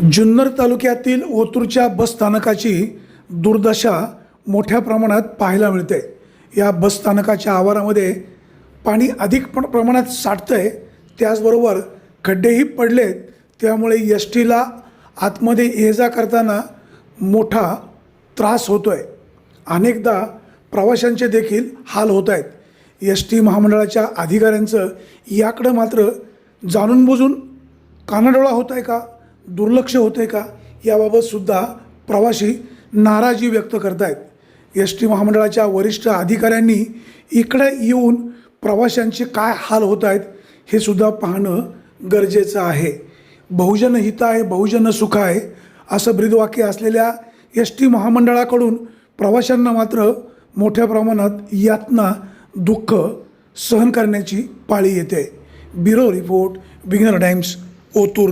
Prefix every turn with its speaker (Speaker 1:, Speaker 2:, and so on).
Speaker 1: जुन्नर तालुक्यातील ओतूरच्या बसस्थानकाची दुर्दशा मोठ्या प्रमाणात पाहायला मिळते. या बसस्थानकाच्या आवारामध्ये पाणी अधिक पण प्रमाणात साठतं आहे त्याचबरोबर खड्डेही पडलेत. त्यामुळे एस टीला आतमध्ये ये जा करताना मोठा त्रास होतो आहे अनेकदा प्रवाशांचे देखील हाल होत आहेत एस टी महामंडळाच्या अधिकाऱ्यांचं याकडं मात्र जाणून बुजून कानाडोळा होत आहे का? दुर्लक्ष होते आहे का याबाबतसुद्धा प्रवासी नाराजी व्यक्त करत आहेत एस टी महामंडळाच्या वरिष्ठ अधिकाऱ्यांनी इकडे येऊन प्रवाशांचे काय हाल होत आहेत हे सुद्धा पाहणं गरजेचं आहे. बहुजन हिताय बहुजन सुखाय असं ब्रीदवाक्य असलेल्या एस टी महामंडळाकडून प्रवाशांना मात्र मोठ्या प्रमाणात यातना दुःख सहन करण्याची पाळी येते. Bureau report Vignar times Otur.